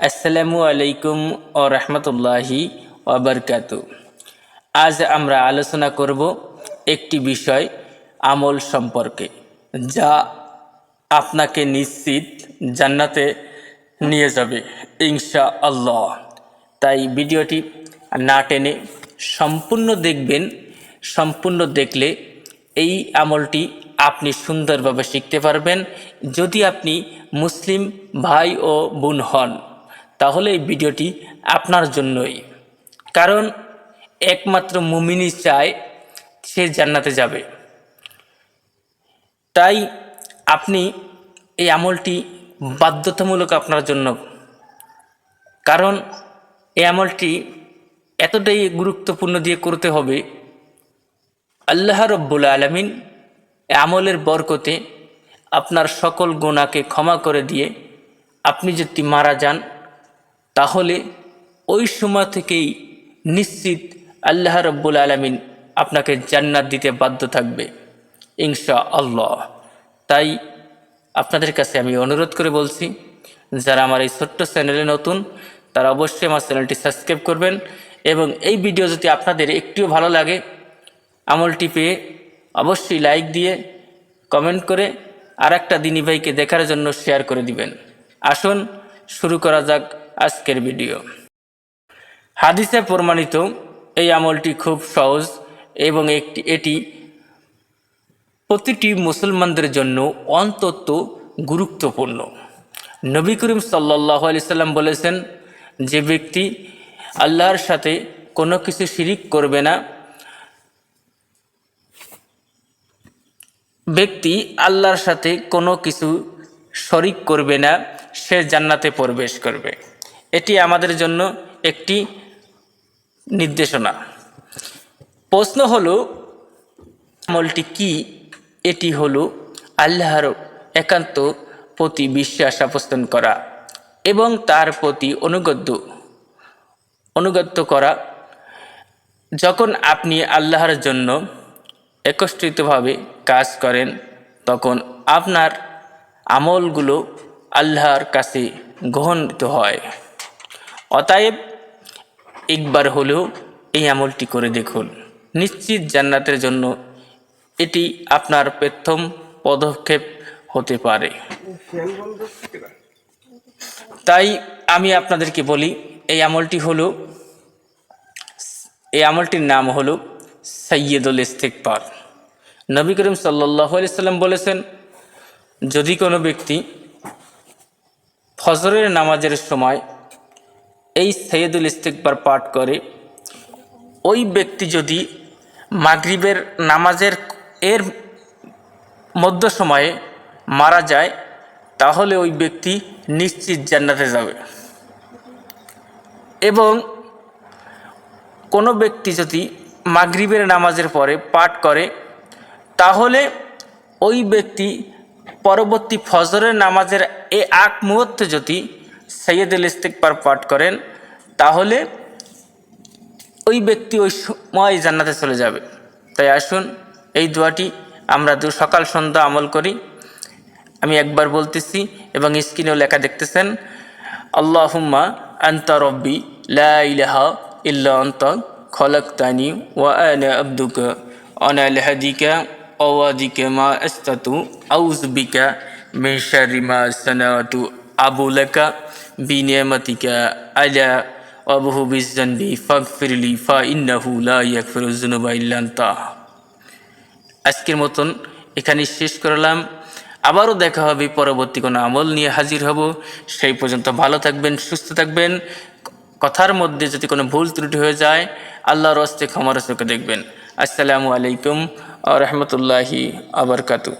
আসসালামু আলাইকুম ও রহমতুল্লাহি ওবরকাত আজ আমরা আলোচনা করব একটি বিষয়, আমল সম্পর্কে, যা আপনাকে নিশ্চিত জান্নাতে নিয়ে যাবে ইনশা আল্লাহ তাই ভিডিওটি না টেনে সম্পূর্ণ দেখবেন, সম্পূর্ণ দেখলে এই আমলটি আপনি সুন্দরভাবে শিখতে পারবেন। যদি আপনি মুসলিম ভাই ও বোন হন তাহলে এই ভিডিওটি আপনার জন্যই। কারণ একমাত্র মুমিনই চায় সে জান্নাতে যাবে। তাই আপনি এই আমলটি বাধ্যতামূলক আপনার জন্য। কারণ এই আমলটি এতটাই গুরুত্বপূর্ণ দিয়ে করতে হবে, আল্লাহ রব্বুল আলমিন আমলের বরকতে আপনার সকল গোনাকে ক্ষমা করে দিয়ে আপনি যদি মারা যান তাহলে ওই সময় থেকেই নিশ্চিত আল্লাহ রব্বুল আলমিন আপনাকে জান্নাত দিতে বাধ্য থাকবে ইনশা আল্লাহ তাই আপনাদের কাছে আমি অনুরোধ করে বলছি, যারা আমার এই ছোট্ট চ্যানেলে নতুন, তারা অবশ্যই আমার চ্যানেলটি সাবস্ক্রাইব করবেন এবং এই ভিডিও যদি আপনাদের একটিও ভালো লাগে, আমলটি পেয়ে অবশ্যই লাইক দিয়ে কমেন্ট করে আর একটা দিনী ভাইকে দেখার জন্য শেয়ার করে দিবেন। আসুন, শুরু করা যাক আজকের ভিডিও। হাদিসে প্রমাণিত এই আমলটি খুব সহজ এবং একটি এটি প্রতিটি মুসলমানদের জন্য অন্তত গুরুত্বপূর্ণ। নবী করিম সাল্লাহ আলি সাল্লাম বলেছেন, যে ব্যক্তি আল্লাহর সাথে কোনো কিছু শিরিক করবে না, ব্যক্তি আল্লাহর সাথে কোনো কিছু শরিক করবে না, সে জান্নাতে প্রবেশ করবে। এটি আমাদের জন্য একটি নির্দেশনা। প্রশ্ন হলো, আমলটি কি? এটি হলো আল্লাহর একান্ত প্রতি বিশ্বাস স্থাপন করা এবং তার প্রতি অনুগদ্য অনুগত্য করা। যখন আপনি আল্লাহর জন্য একত্রিতভাবে কাজ করেন, তখন আপনার আমলগুলো আল্লাহর কাছে গ্রহণিত হয়। অতএব একবার হলেও এই আমলটি করে দেখুন। নিশ্চিত জান্নাতের জন্য এটি আপনার প্রথম পদক্ষেপ হতে পারে। তাই আমি আপনাদেরকে বলি, এই আমলটি হলো, এই আমলটির নাম হলো সৈয়দুল ইস্তেকবার নবী করিম সাল্লাহ সাল্লাম বলেছেন, যদি কোনো ব্যক্তি ফজরের নামাজের সময় এই সৈয়দুল ইস্তেকবার পাঠ করে, ওই ব্যক্তি যদি মাগরিবের নামাজের এর মধ্য সময়ে মারা যায়, তাহলে ওই ব্যক্তি নিশ্চিত জান্নাতে যাবে। এবং কোনো ব্যক্তি যদি মাগরিবের নামাজের পরে পাঠ করে, তাহলে ওই ব্যক্তি পরবর্তী ফজরের নামাজের এ আগ মুহূর্তে যদি সৈয়দুল ইস্তেকবার পাঠ করেন, তাহলে ওই ব্যক্তি ওই সময় জান্নাতে চলে যাবে। তাই আসুন, এই দোয়াটি আমরা দু, সকাল সন্ধ্যা আমল করি। আমি একবার বলতেছি এবং স্ক্রিনেও লেখা দেখতেছেন, আল্লাহুম্মা আন্তা রব্বি লা ইলাহা ইল্লা আন্তা খলাকতানি ওয়া আনা আবদুকা আনা মা আস্তাতু আউযু বিকা সানাতু আবু লাকা বিনিয়ামাতিকা আলা আবহু বিজানবি ফাগফিরলি ফা ইন্নাহু লা ইয়াগফিরুজ যুনুবা ইল্লা আনতা। আজকের মতন এখানে শেষ করলাম। আবারও দেখা হবে পরবর্তী কোনো আমল নিয়ে হাজির হব। সেই পর্যন্ত ভালো থাকবেন, সুস্থ থাকবেন। কথার মধ্যে যদি কোনো ভুল ত্রুটি হয়ে যায়, আল্লাহর হস্তে ক্ষমার চোখে দেখবেন। আসসালামু আলাইকুম আ রহমতুল্লাহি আবরকাতু